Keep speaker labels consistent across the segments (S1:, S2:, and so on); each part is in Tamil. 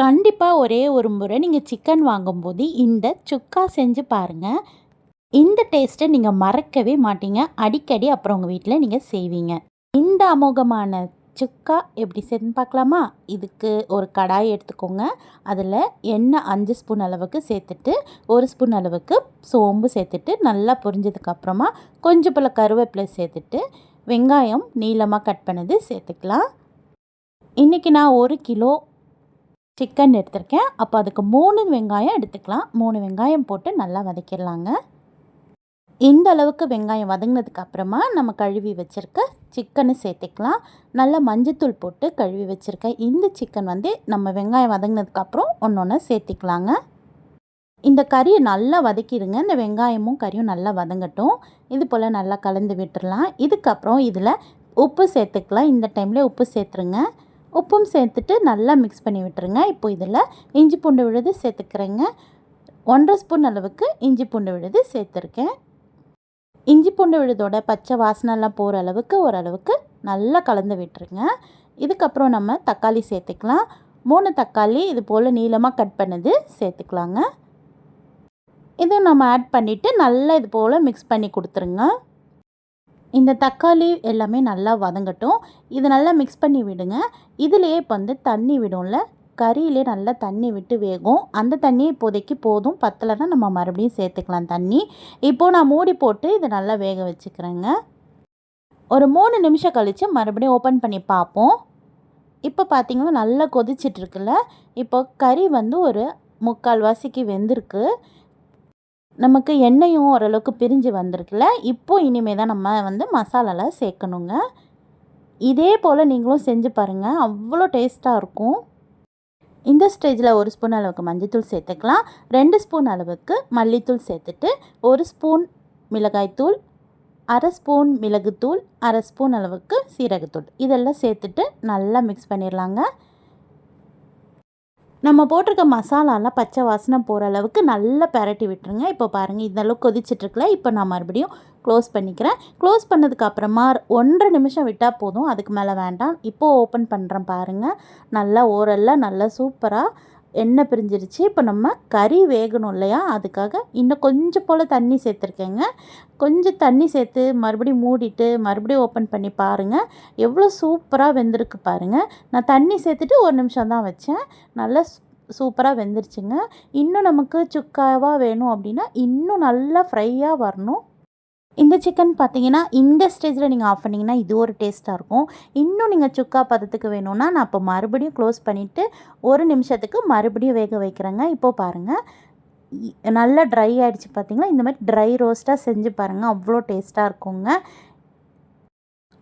S1: கண்டிப்பாக ஒரே ஒரு முறை நீங்கள் சிக்கன் வாங்கும்போது இந்த சுக்கா செஞ்சு பாருங்கள் இந்த டேஸ்ட்டை நீங்கள் மறக்கவே மாட்டீங்க. அடிக்கடி அப்புறம் உங்கள் வீட்டில் நீங்கள் செய்வீங்க. இந்த அமோகமான சுக்கா எப்படி செய்யணும்னு பார்க்கலாமா? இதுக்கு ஒரு கடாய் எடுத்துக்கோங்க. அதில் எண்ணெய் அஞ்சு ஸ்பூன் அளவுக்கு சேர்த்துட்டு ஒரு ஸ்பூன் அளவுக்கு சோம்பு சேர்த்துட்டு நல்லா பொரிஞ்சதுக்கப்புறமா கொஞ்சம் போல் கருவேப்பிலை சேர்த்துட்டு வெங்காயம் நீளமாக கட் பண்ணது சேர்த்துக்கலாம். இன்றைக்கி நான் ஒரு கிலோ சிக்கன் எடுத்திருக்கேன். அப்போ அதுக்கு மூணு வெங்காயம் எடுத்துக்கலாம். மூணு வெங்காயம் போட்டு நல்லா வதக்கிடலாங்க. இந்த அளவுக்கு வெங்காயம் வதங்கினதுக்கு அப்புறமா நம்ம கழுவி வச்சுருக்க சிக்கனை சேர்த்துக்கலாம். நல்லா மஞ்சத்தூள் போட்டு கழுவி வச்சுருக்க இந்த சிக்கன் வந்து நம்ம வெங்காயம் வதங்கினதுக்கப்புறம் ஒன்று ஒன்று சேர்த்திக்கலாங்க. இந்த கறியை நல்லா வதக்கிடுங்க. இந்த வெங்காயமும் கறியும் நல்லா வதங்கட்டும். இது போல் நல்லா கலந்து விட்டுடலாம் இதுக்கப்புறம் இதில் உப்பு சேர்த்துக்கலாம். இந்த டைமில் உப்பு சேர்த்துருங்க. உப்பும் சேர்த்துட்டு நல்லா மிக்ஸ் பண்ணி விட்டுருங்க. இப்போ இதில் இஞ்சி பூண்டு விழுது சேர்த்துக்கிறேங்க. ஒன்றரை ஸ்பூன் அளவுக்கு இஞ்சி பூண்டு விழுது சேர்த்துருக்கேன். இஞ்சி பூண்டு விழுதோட பச்சை வாசனைலாம் போகிற அளவுக்கு ஓரளவுக்கு நல்லா கலந்து விட்டுருங்க. இதுக்கப்புறம் நம்ம தக்காளி சேர்த்துக்கலாம். மூணு தக்காளி இது போல் நீளமாக கட் பண்ணது சேர்த்துக்கலாங்க. இதை நம்ம ஆட் பண்ணிவிட்டு நல்லா இது போல் மிக்ஸ் பண்ணி கொடுத்துருங்க. இந்த தக்காளி எல்லாமே நல்லா வதங்கட்டும். இது நல்லா மிக்ஸ் பண்ணி விடுங்க. இதுலேயே இப்போ வந்து தண்ணி விடும்ல. கறியிலே நல்லா தண்ணி விட்டு வேகும். அந்த தண்ணி இப்போதைக்கு போதும். பத்தலைன்னா நம்ம மறுபடியும் சேர்த்துக்கலாம் தண்ணி. இப்போது நான் மூடி போட்டு இதை நல்லா வேக வச்சுக்கிறேங்க. ஒரு மூணு நிமிஷம் கழித்து மறுபடியும் ஓப்பன் பண்ணி பார்ப்போம். இப்போ பார்த்திங்கன்னா நல்லா கொதிச்சிட்ருக்குல்ல இப்போ கறி வந்து ஒரு முக்கால் வாசிக்கு வெந்திருக்கு. நமக்கு எண்ணெயும் ஓரளவுக்கு பிரிஞ்சு வந்திருக்குல்ல இப்போது இனிமேல் தான் நம்ம வந்து மசாலாலாம் சேர்க்கணுங்க. இதே போல் நீங்களும் செஞ்சு பாருங்கள் அவ்வளோ டேஸ்ட்டாக இருக்கும். இந்த ஸ்டேஜில் ஒரு ஸ்பூன் அளவுக்கு மஞ்சத்தூள் சேர்த்துக்கலாம். ரெண்டு ஸ்பூன் அளவுக்கு மல்லித்தூள் சேர்த்துட்டு ஒரு ஸ்பூன் மிளகாய்த்தூள் அரை ஸ்பூன் மிளகுத்தூள் அரை ஸ்பூன் அளவுக்கு சீரகத்தூள். இதெல்லாம் சேர்த்துட்டு நல்லா மிக்ஸ் பண்ணிடலாங்க நம்ம போட்டிருக்க மசாலாலாம் பச்சை வாசனை போகிற அளவுக்கு நல்லா பரட்டி விட்டுருங்க. இப்போ பாருங்கள் இந்த அளவுக்கு இப்போ நான் மறுபடியும் க்ளோஸ் பண்ணிக்கிறேன். க்ளோஸ் பண்ணதுக்கப்புறமா ஒன்றரை நிமிஷம் விட்டால் போதும். அதுக்கு மேலே வேண்டாம். இப்போது ஓப்பன் பண்ணுறேன் பாருங்கள் நல்லா ஓரல்ல நல்லா சூப்பராக எண்ணெய் பிரிஞ்சிருச்சு. இப்போ நம்ம கறி வேகணும் இல்லையா? அதுக்காக இன்னும் கொஞ்சம் போல் தண்ணி சேர்த்துருக்கேங்க. கொஞ்சம் தண்ணி சேர்த்து மறுபடியும் மூடிட்டு மறுபடியும் ஓப்பன் பண்ணி பாருங்கள் எவ்வளோ சூப்பராக வெந்திருக்கு பாருங்கள் நான் தண்ணி சேர்த்துட்டு ஒரு நிமிஷம் தான் வச்சேன். நல்லா சூப்பராக வெந்துருச்சுங்க. இன்னும் நமக்கு சுக்காவாக வேணும் அப்படின்னா இன்னும் நல்லா ஃப்ரையாக வரணும். இந்த சிக்கன் பார்த்தீங்கன்னா இந்த ஸ்டேஜில் நீங்கள் ஆஃப் பண்ணிங்கன்னா இது ஒரு டேஸ்ட்டாக இருக்கும். இன்னும் நீங்கள் சுக்கா பதத்துக்கு வேணும்னா நான் இப்போ மறுபடியும் க்ளோஸ் பண்ணிவிட்டு ஒரு நிமிஷத்துக்கு மறுபடியும் வேக வைக்கிறேங்க. இப்போது பாருங்கள் நல்லா ட்ரை ஆகிடுச்சு பார்த்தீங்களா இந்த மாதிரி ட்ரை ரோஸ்ட்டாக செஞ்சு பாருங்கள் அவ்வளோ டேஸ்ட்டாக இருக்குங்க.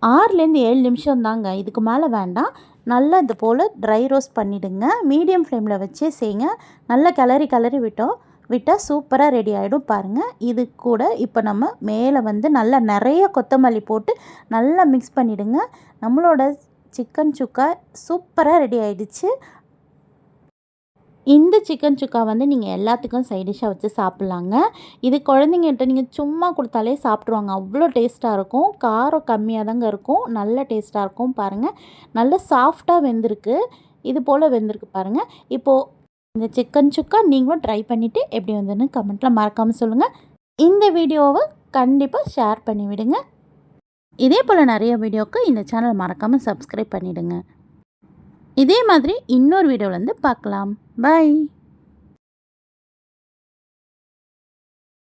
S1: ஆறுலேருந்து ஏழு நிமிஷம் தாங்க. இதுக்கு மேலே வேண்டாம். நல்லா இது போல் ட்ரை ரோஸ்ட் பண்ணிவிடுங்க மீடியம் ஃப்ளேமில் வச்சே செய்யுங்க. நல்லா கிளறி கிளறி விட்டோம். விட்டால் சூப்பராக ரெடி ஆகிடும் பாருங்கள் இது கூட இப்போ நம்ம மேலே வந்து நல்லா நிறைய கொத்தமல்லி போட்டு நல்லா மிக்ஸ் பண்ணிவிடுங்க நம்மளோட சிக்கன் சுக்கா சூப்பராக ரெடி ஆகிடுச்சு இந்த சிக்கன் சுக்கா வந்து நீங்கள் எல்லாத்துக்கும் சைடிஷாக வச்சு சாப்பிட்லாங்க. இது குழந்தைங்கள்ட்ட நீங்கள் சும்மா கொடுத்தாலே சாப்பிட்ருவாங்க அவ்வளோ டேஸ்ட்டாக இருக்கும். காரம் கம்மியாக தாங்க இருக்கும். நல்ல டேஸ்ட்டாக இருக்கும் பாருங்கள் நல்ல சாஃப்டாக வெந்திருக்கு. இது போல் வெந்திருக்கு பாருங்கள் இப்போது இந்த சிக்கன் சுக்கா நீங்களும் ட்ரை பண்ணிவிட்டு எப்படி வந்ததுன்னு கமெண்ட்டில் மறக்காமல் சொல்லுங்கள் இந்த வீடியோவை கண்டிப்பாக ஷேர் பண்ணிவிடுங்க. இதே போல் நிறைய வீடியோவுக்கு இந்த சேனல் மறக்காமல் சப்ஸ்கிரைப் பண்ணிவிடுங்க இதே மாதிரி இன்னொரு வீடியோவிலேருந்து பார்க்கலாம். பாய்